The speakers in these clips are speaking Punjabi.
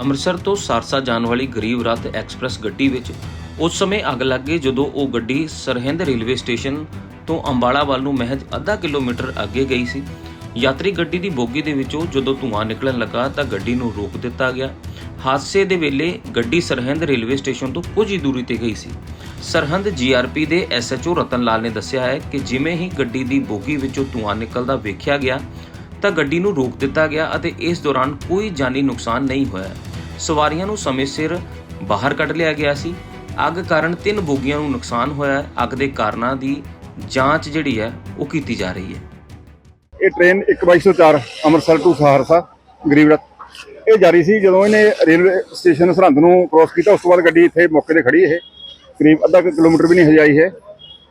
ਅੰਮ੍ਰਿਤਸਰ ਤੋਂ ਸਾਰਸਾ ਜਾਣ ਵਾਲੀ ਗਰੀਬ ਰੱਥ ਐਕਸਪ੍ਰੈਸ ਗੱਡੀ ਵਿੱਚ ਉਸ ਸਮੇਂ ਅੱਗ ਲੱਗ ਗਈ ਜਦੋਂ ਉਹ ਗੱਡੀ ਸਰਹਿੰਦ ਰੇਲਵੇ ਸਟੇਸ਼ਨ ਤੋਂ ਅੰਬਾਲਾ ਵੱਲ ਨੂੰ ਮਹਿਜ ਅੱਧਾ ਕਿਲੋਮੀਟਰ ਅੱਗੇ ਗਈ ਸੀ। ਯਾਤਰੀ ਗੱਡੀ ਦੀ ਬੋਗੀ ਦੇ ਵਿੱਚੋਂ ਜਦੋਂ ਧੂੰਆਂ ਨਿਕਲਣ ਲੱਗਾ ਤਾਂ ਗੱਡੀ ਨੂੰ ਰੋਕ ਦਿੱਤਾ ਗਿਆ। ਹਾਦਸੇ ਦੇ ਵੇਲੇ ਗੱਡੀ ਸਰਹਿੰਦ ਰੇਲਵੇ ਸਟੇਸ਼ਨ ਤੋਂ ਕੁਝ ਹੀ ਦੂਰੀ ਤੇ ਗਈ ਸੀ। ਸਰਹੰਦ ਜੀਆਰਪੀ ਦੇ ਐਸਐਚਓ ਰਤਨ ਲਾਲ ਨੇ ਦੱਸਿਆ ਹੈ ਕਿ ਜਿਵੇਂ ਹੀ ਗੱਡੀ ਦੀ ਬੋਗੀ ਵਿੱਚੋਂ ਧੂੰਆਂ ਨਿਕਲਦਾ ਵੇਖਿਆ ਗਿਆ ਤਾਂ ਗੱਡੀ ਨੂੰ ਰੋਕ ਦਿੱਤਾ ਗਿਆ ਅਤੇ ਇਸ ਦੌਰਾਨ ਕੋਈ ਜਾਨੀ ਨੁਕਸਾਨ ਨਹੀਂ ਹੋਇਆ। ਸਵਾਰੀਆਂ ਨੂੰ ਸਮੇਂ ਸਿਰ ਬਾਹਰ ਕੱਢ ਲਿਆ ਗਿਆ ਸੀ। ਅੱਗ ਕਾਰਨ ਤਿੰਨ ਬੋਗੀਆਂ ਨੂੰ ਨੁਕਸਾਨ ਹੋਇਆ। ਹੈ ਅੱਗ ਦੇ ਕਾਰਨਾਂ ਦੀ ਜਾਂਚ ਜਿਹੜੀ ਹੈ, ਉਹ ਕੀਤੀ ਜਾ ਰਹੀ ਹੈ। ਇਹ ਟ੍ਰੇਨ 1204 ਅੰਮ੍ਰਿਤਸਰ ਟੂ ਸਹਾਰਸਾ ਗਰੀਬੜਾ ਇਹ ਜਾਰੀ ਸੀ ਜਦੋਂ ਇਹਨੇ ਰੇਲਵੇ ਸਟੇਸ਼ਨ ਸਰਹੰਦ ਨੂੰ ਕ੍ਰੋਸ ਕੀਤਾ। ਉਸ ਤੋਂ ਬਾਅਦ ਗੱਡੀ ਇੱਥੇ ਮੌਕੇ ਤੇ ਖੜੀ ਇਹ। ਕਰੀਬ ਅੱਧਾ ਕੁ ਕਿਲੋਮੀਟਰ ਵੀ ਨਹੀਂ ਹਜਾਈ ਹੈ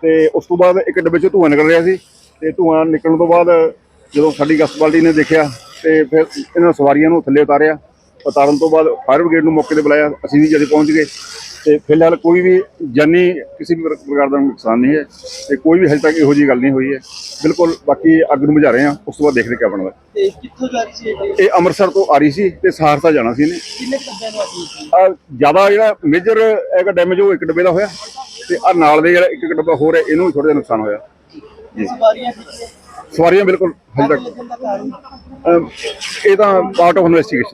ਤੇ ਉਸ ਤੋਂ ਬਾਅਦ ਇੱਕ ਡੱਬੇ ਚੋਂ ਧੂੰਆਂ ਨਿਕਲ ਰਿਹਾ ਸੀ। ਤੇ ਧੂੰਆਂ ਨਿਕਲਣ ਤੋਂ ਬਾਅਦ ਜਦੋਂ ਸਾਡੀ ਗਸਤ ਬਾਲਟੀ ਨੇ ਦੇਖਿਆ ਤੇ ਫਿਰ ਇਹਨਾਂ ਸਵਾਰੀਆਂ ਨੂੰ ਥੱਲੇ ਉਤਾਰਿਆ। ਉਤਾਰਨ ਤੋਂ ਬਾਅਦ ਫਾਇਰ ਬ੍ਰਿਗੇਡ ਨੂੰ ਮੌਕੇ ਤੇ ਬੁਲਾਇਆ। ਅਸੀਂ ਵੀ ਜਦ ਪਹੁੰਚ ਗਏ ਤੇ ਫਿਲਹਾਲ ਕੋਈ ਵੀ ਜਾਨੀ ਕਿਸੇ ਵੀ ਪ੍ਰਕਾਰ ਦਾ ਨੁਕਸਾਨ ਨਹੀਂ ਹੈ ਤੇ ਕੋਈ ਵੀ ਹਜੇ ਤੱਕ ਇਹੋ ਜਿਹੀ ਗੱਲ ਨਹੀਂ ਹੋਈ ਹੈ। ਬਿਲਕੁਲ ਬਾਕੀ ਅੱਗ ਨੂੰ ਬੁਝਾ ਰਹੇ ਹਾਂ। ਉਸ ਤੋਂ ਬਾਅਦ ਦੇਖਦੇ ਕਿਆ ਬਣਦਾ। ਤੇ ਕਿੱਥੋਂ ਜਾ ਰਹੀ ਸੀ ਇਹ ਅੰਮ੍ਰਿਤਸਰ ਤੋਂ ਆ ਰਹੀ ਸੀ ਤੇ ਸਹਾਰਸਾ ਜਾਣਾ ਸੀ ਇਹਨੇ। ਕਿੰਨੇ ਨੂੰ ਆ ਜ਼ਿਆਦਾ ਜਿਹੜਾ ਮੇਜਰ ਹੈਗਾ ਡੈਮੇਜ ਉਹ ਇੱਕ ਡੱਬੇ ਦਾ ਹੋਇਆ ਤੇ ਆ ਨਾਲ ਦੇ ਜਿਹੜਾ ਇੱਕ ਡੱਬਾ ਹੋਰ ਹੈ ਇਹਨੂੰ ਥੋੜਾ ਜਿਹਾ ਨੁਕਸਾਨ ਹੋਇਆ। ਸਵਾਰੀਆਂ ਸਵਾਰੀਆਂ ਬਿਲਕੁਲ ਹਜੇ ਤੱਕ। ਅਮ, ਇਹ ਤਾਂ ਪਾਰਟ ਆਫ ਇਨਵੈਸਟੀਗੇਸ਼ਨ